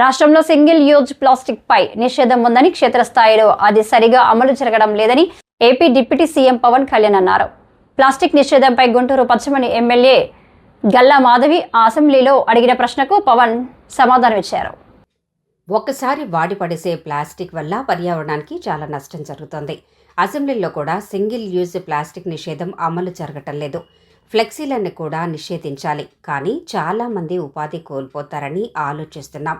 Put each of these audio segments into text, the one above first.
రాష్ట్రంలో single use plastic పై నిషేధం ఉందని క్షేత్రస్థాయిలో అది సరిగా అమలు జరగడం లేదని AP deputy CM Pawan Kalyan అన్నారు. ప్లాస్టిక్ నిషేధంపై గుంటూరు పశ్చిమని ఎమ్మెల్యే గల్లా మాధవి ఆ అసెంబ్లీలో అడిగిన ప్రశ్నకు పవన్ సమాధానమిచ్చారు ఒక్కసారి వాడి పడేసే ప్లాస్టిక్ వల్ల పర్యావరణానికి చాలా నష్టం జరుగుతోంది. అసెంబ్లీలో కూడా సింగిల్ యూజ్ ప్లాస్టిక్ నిషేధం అమలు జరగటం లేదు. ఫ్లెక్సీలను కూడా నిషేధించాలి. కానీ చాలామంది ఉపాధి కోల్పోతారని ఆలోచిస్తున్నాం.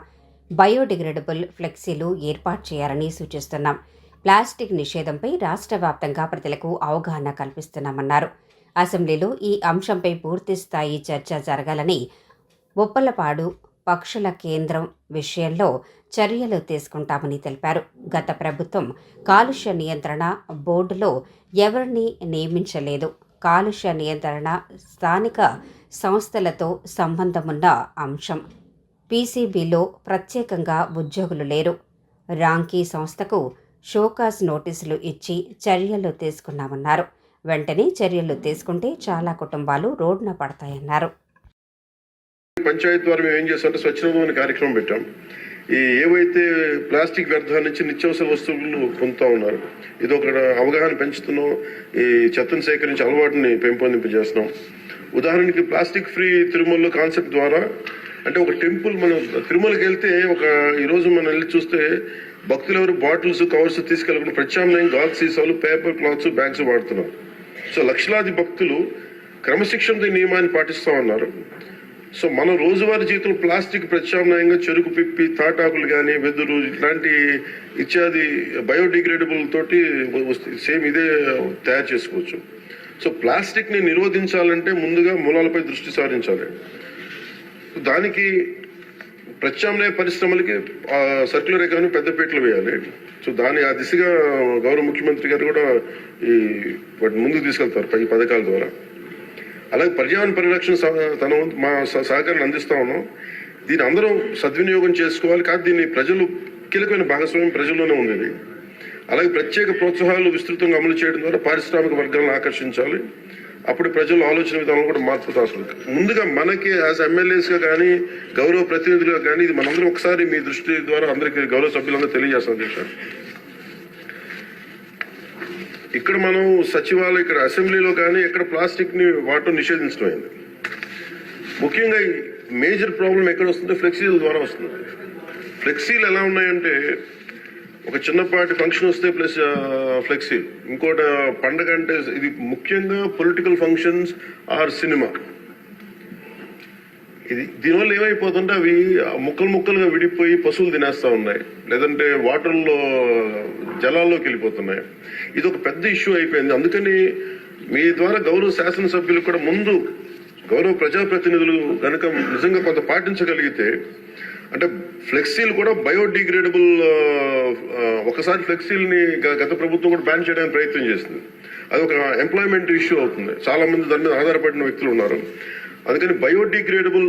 బయోడిగ్రేడబుల్ ఫ్లెక్సీలు ఏర్పాటు చేయాలని సూచిస్తున్నాం. ప్లాస్టిక్ నిషేధంపై రాష్ట్ర వ్యాప్తంగా ప్రజలకు అవగాహన కల్పిస్తున్నామన్నారు. అసెంబ్లీలో ఈ అంశంపై పూర్తి స్థాయి చర్చ జరగాలని ఉప్పలపాడు పక్షుల కేంద్రం విషయంలో చర్యలు తీసుకుంటామని తెలిపారు. గత ప్రభుత్వం కాలుష్య నియంత్రణ బోర్డులో ఎవరిని నియమించలేదు. కాలుష్య నియంత్రణ స్థానిక సంస్థలతో సంబంధమున్న అంశం. పీసీబీలో ప్రత్యేకంగా ఉద్యోగులు లేరు. రాంకీ సంస్థకు షోకాస్ నోటీసులు ఇచ్చి చర్యలు తీసుకున్నామన్నారు. వెంటనే చర్యలు తీసుకుంటే చాలా కుటుంబాలు రోడ్డున పడతాయన్నారు. పంచాయత్ ద్వారా మేము ఏం చేస్తామంటే స్వచ్ఛందం కార్యక్రమం పెట్టాం. ఈ ఏవైతే ప్లాస్టిక్ వ్యర్థాల నుంచి నిత్యావసర వస్తువులు పొందుతా ఉన్నారు ఇది ఒక అవగాహన పెంచుతున్నాం. ఈ చెత్తను సేకరించి అలవాటుని పెంపొందింపజేస్తున్నాం. ఉదాహరణకి ప్లాస్టిక్ ఫ్రీ తిరుమలలో కాన్సెప్ట్ ద్వారా అంటే ఒక టెంపుల్ మనం తిరుమలకి వెళ్తే ఒక ఈరోజు మనం వెళ్ళి చూస్తే భక్తులు ఎవరు బాటిల్స్ కవర్స్ తీసుకెళ్ళకుండా ప్రత్యామ్నాయం గాజు సీసాలు పేపర్ క్లాత్స్ బ్యాగ్స్ వాడుతున్నారు. సో లక్షలాది భక్తులు క్రమశిక్షణతో నియమాన్ని పాటిస్తా ఉన్నారు. సో మన రోజువారీ జీవితంలో ప్లాస్టిక్ ప్రత్యామ్నాయంగా చెరుకు పిప్పి తాటాకులు కానీ వెదురు ఇట్లాంటి ఇత్యాది బయోడిగ్రేడబుల్ తోటి సేమ్ ఇదే తయారు చేసుకోవచ్చు. సో ప్లాస్టిక్ని నిరోధించాలంటే ముందుగా మూలాలపై దృష్టి సారించాలి. దానికి ప్రత్యామ్నాయ పరిశ్రమలకి ఆ, సర్క్యులర్ ఎకానమీ పెద్దపీటలు వేయాలి. సో దాని ఆ దిశగా గౌరవ ముఖ్యమంత్రి గారు కూడా ఈ వాటిని ముందుకు తీసుకెళ్తారు ఈ పథకాల ద్వారా. అలాగే పర్యావరణ పరిరక్షణ తన మా సహకారాన్ని అందిస్తా ఉన్నాం. దీన్ని అందరం సద్వినియోగం చేసుకోవాలి. కానీ దీన్ని ప్రజలు కీలకమైన భాగస్వామ్యం ప్రజల్లోనే ఉంది అలాగే ప్రత్యేక ప్రోత్సాహాలు విస్తృతంగా అమలు చేయడం ద్వారా పారిశ్రామిక వర్గాలను ఆకర్షించాలి. అప్పుడు ప్రజల ఆలోచన విధానం కూడా మార్పు అవసరం ముందుగా మనకి యాజ్ ఎమ్మెల్యేస్గా కానీ గౌరవ ప్రతినిధులుగా కానీ ఇది మనందరం ఒకసారి మీ దృష్టి ద్వారా అందరికీ గౌరవ సభ్యులందరూ తెలియజేస్తాం అధ్యక్ష. ఇక్కడ మనం సచివాలయం ఇక్కడ అసెంబ్లీలో కానీ ఇక్కడ ప్లాస్టిక్ని వాటం నిషేధించడం అయింది ముఖ్యంగా మేజర్ ప్రాబ్లం ఎక్కడ వస్తుందో ఫ్లెక్సీల ద్వారా వస్తుంది. ఫ్లెక్సీలు ఎలా ఉన్నాయంటే ఒక చిన్నపాటి ఫంక్షన్ వస్తే ప్లస్ ఫ్లెక్సీ ఇంకోటి పండగ అంటే ఇది ముఖ్యంగా పొలిటికల్ ఫంక్షన్స్ ఆర్ సినిమా ఇది దీనివల్ల ఏమైపోతుంటే అవి ముక్కలు ముక్కలుగా విడిపోయి పశువులు తినేస్తా ఉన్నాయి. లేదంటే వాటర్లో జలాల్లోకి వెళ్ళిపోతున్నాయి. ఇది ఒక పెద్ద ఇష్యూ అయిపోయింది. అందుకని మీ ద్వారా గౌరవ శాసనసభ్యులు కూడా ముందు గౌరవ ప్రజాప్రతినిధులు కనుక నిజంగా కొంత పాటించగలిగితే అంటే ఫ్లెక్సీలు కూడా బయోడిగ్రేడబుల్ ఒకసారి ఫ్లెక్సీల్ని గత ప్రభుత్వం కూడా బ్యాన్ చేయడానికి ప్రయత్నం చేసింది. అది ఒక ఎంప్లాయ్మెంట్ ఇష్యూ అవుతుంది. చాలా మంది దాని మీద ఆధారపడిన వ్యక్తులు ఉన్నారు. అందుకని బయోడిగ్రేడబుల్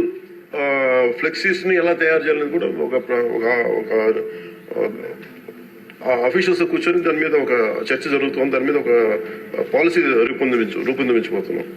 ఫ్లెక్సీస్ని ఎలా తయారు చేయాలని కూడా ఒక ఒక ఒక అఫీషియల్స్ కూర్చొని దాని మీద ఒక చర్చ జరుగుతుంది. దాని మీద ఒక పాలసీ రూపొందించు రూపొందించబోతున్నాం.